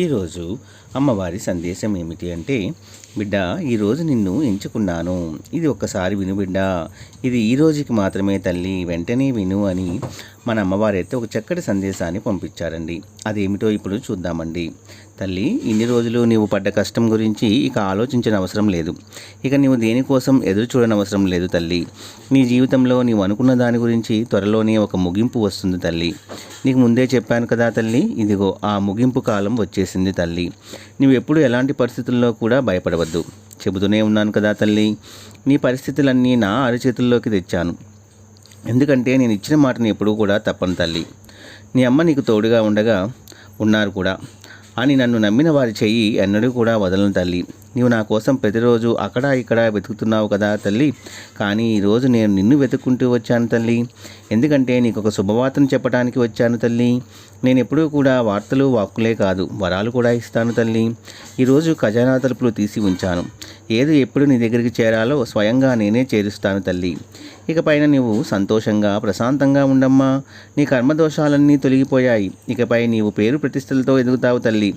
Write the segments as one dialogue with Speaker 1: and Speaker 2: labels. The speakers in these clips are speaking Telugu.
Speaker 1: ఈరోజు అమ్మవారి సందేశం ఏమిటి అంటే బిడ్డ ఈరోజు నిన్ను ఎంచుకున్నాను. ఇది ఒక్కసారి విను బిడ్డ. ఇది ఈ రోజుకి మాత్రమే తల్లి. వెంటనే విను అని మన అమ్మవారైతే అయితే ఒక చక్కటి సందేశాన్ని పంపించారండి. అదేమిటో ఇప్పుడు చూద్దామండి. తల్లి ఇన్ని రోజులు నీవు పడ్డ కష్టం గురించి ఇక ఆలోచించిన అవసరం లేదు. ఇక నీవు దేనికోసం ఎదురు చూడనవసరం లేదు తల్లి. నీ జీవితంలో నీవు అనుకున్న దాని గురించి త్వరలోనే ఒక ముగింపు వస్తుంది తల్లి. నీకు ముందే చెప్పాను కదా తల్లి ఇదిగో ఆ ముగింపు కాలం చేసింది తల్లి. నువ్వు ఎప్పుడు ఎలాంటి పరిస్థితుల్లో కూడా భయపడవద్దు. చెబుతూనే ఉన్నాను కదా తల్లి. నీ పరిస్థితులన్నీ నా అరచేతుల్లోకి తెచ్చాను. ఎందుకంటే నేను ఇచ్చిన మాటని ఎప్పుడూ కూడా తప్పను తల్లి. నీ అమ్మ నీకు తోడుగా ఉండగా ఉన్నారు కూడా. అని నన్ను నమ్మిన వారి చెయ్యి ఎన్నడూ కూడా వదలను తల్లి. నీవు నా కోసం ప్రతిరోజు అక్కడ ఇక్కడ వెతుకుతున్నావు కదా తల్లి. కానీ ఈరోజు నేను నిన్ను వెతుక్కుంటూ వచ్చాను తల్లి. ఎందుకంటే నీకు ఒక శుభవార్తను చెప్పడానికి వచ్చాను తల్లి. నేను ఎప్పుడూ కూడా వార్తలు వాక్కులే కాదు వరాలు కూడా ఇస్తాను తల్లి. ఈరోజు ఖజానా తలుపులు తీసి ఉంచాను. ఏది ఎప్పుడు నీ దగ్గరికి చేరాలో స్వయంగా నేనే చేరుస్తాను తల్లి. ఇకపైన నీవు సంతోషంగా ప్రశాంతంగా ఉండమ్మా. నీ కర్మదోషాలన్నీ తొలగిపోయాయి. ఇకపై నీవు పేరు ప్రతిష్టలతో ఎదుగుతావు తల్లి.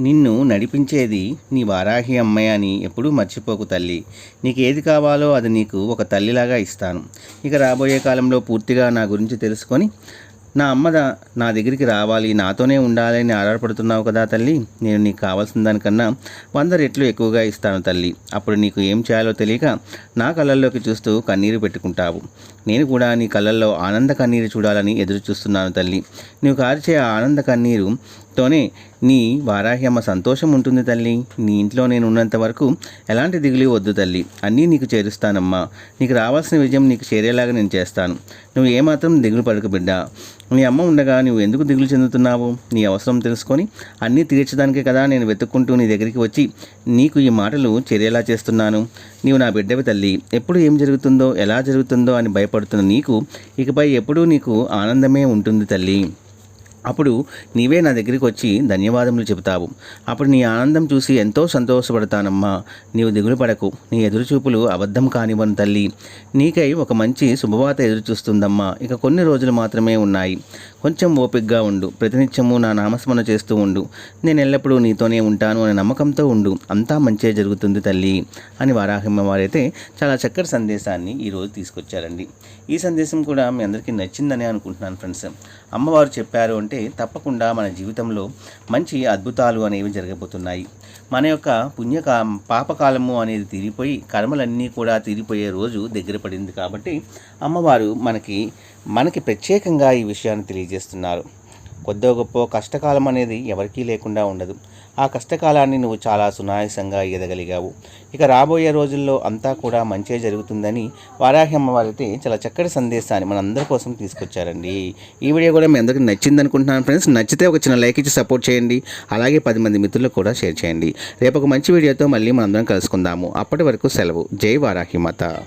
Speaker 1: నిన్ను నడిపించేది నీ వారాహి అమ్మాయి అని ఎప్పుడూ మర్చిపోకు తల్లి. నీకు ఏది కావాలో అది నీకు ఒక తల్లిలాగా ఇస్తాను. ఇక రాబోయే కాలంలో పూర్తిగా నా గురించి తెలుసుకొని నా అమ్మ నా దగ్గరికి రావాలి నాతోనే ఉండాలని ఆధారపడుతున్నావు కదా తల్లి. నేను నీకు కావాల్సిన దానికన్నా వంద రెట్లు ఎక్కువగా ఇస్తాను తల్లి. అప్పుడు నీకు ఏం చేయాలో తెలియక నా కళ్ళల్లోకి చూస్తూ కన్నీరు పెట్టుకుంటావు. నేను కూడా నీ కళ్ళల్లో ఆనంద కన్నీరు చూడాలని ఎదురు చూస్తున్నాను తల్లి. నీవు కార్చే ఆనంద కన్నీరు తోనే నీ వారాహి అమ్మ సంతోషం ఉంటుంది తల్లి. నీ ఇంట్లో నేను ఉన్నంత వరకు ఎలాంటి దిగులు వద్దు తల్లి. అన్నీ నీకు చేరుస్తానమ్మా. నీకు రావాల్సిన విజయం నీకు చేరేలాగా నేను చేస్తాను. నువ్వు ఏమాత్రం దిగులు పడకు బిడ్డ. నీ అమ్మ ఉండగా నువ్వు ఎందుకు దిగులు చెందుతున్నావు? నీ అవసరం తెలుసుకొని అన్నీ తీర్చడానికే కదా నేను వెతుక్కుంటూ నీ దగ్గరికి వచ్చి నీకు ఈ మాటలు చేరేలా చేస్తున్నాను. నీవు నా బిడ్డవి తల్లి. ఎప్పుడు ఏం జరుగుతుందో ఎలా జరుగుతుందో అని భయపడుతున్న నీకు ఇకపై ఎప్పుడూ నీకు ఆనందమే ఉంటుంది తల్లి. అప్పుడు నీవే నా దగ్గరికి వచ్చి ధన్యవాదములు చెబుతావు. అప్పుడు నీ ఆనందం చూసి ఎంతో సంతోషపడతానమ్మా. నీవు దిగులు పడకు. నీ ఎదురుచూపులు అబద్ధం కానివ్వను తల్లి. నీకై ఒక మంచి శుభవార్త ఎదురు చూస్తుందమ్మా ఇక కొన్ని రోజులు మాత్రమే ఉన్నాయి. కొంచెం ఓపికగా ఉండు. ప్రతినిత్యము నా నామస్మరణ చేస్తూ ఉండు. నేను ఎల్లప్పుడూ నీతోనే ఉంటాను అనే నమ్మకంతో ఉండు. అంతా మంచే జరుగుతుంది తల్లి అని వారాహిమ్మ వారైతే చాలా చక్కటి సందేశాన్ని ఈరోజు తీసుకొచ్చారండి. ఈ సందేశం కూడా మీ అందరికీ నచ్చిందని అనుకుంటున్నాను ఫ్రెండ్స్. అమ్మవారు చెప్పారు అంటే తప్పకుండా మన జీవితంలో మంచి అద్భుతాలు అనేవి జరగబోతున్నాయి. మన యొక్క పుణ్యకా పాపకాలము అనేది తీరిపోయి కర్మలన్నీ కూడా తీరిపోయే రోజు దగ్గర పడింది కాబట్టి అమ్మవారు మనకి మనకి ప్రత్యేకంగా ఈ విషయాన్ని తెలియజేస్తున్నారు. కొద్దో గొప్ప కష్టకాలం అనేది ఎవరికీ లేకుండా ఉండదు. ఆ కష్టకాలాన్ని నువ్వు చాలా సునాయాసంగా ఎదగలిగావు. ఇక రాబోయే రోజుల్లో అంతా కూడా మంచే జరుగుతుందని వారాహ్యమ్మ వారైతే చాలా చక్కటి సందేశాన్ని మనందరి కోసం తీసుకొచ్చారండి. ఈ వీడియో కూడా మీ అందరికీ నచ్చింది అనుకుంటున్నాను ఫ్రెండ్స్. నచ్చితే ఒక చిన్న లైక్ ఇచ్చి సపోర్ట్ చేయండి. అలాగే పది మంది మిత్రులకు కూడా షేర్ చేయండి. రేపు ఒక మంచి వీడియోతో మళ్ళీ మనందరం కలుసుకుందాము. అప్పటి వరకు సెలవు. జై వారాహిమాత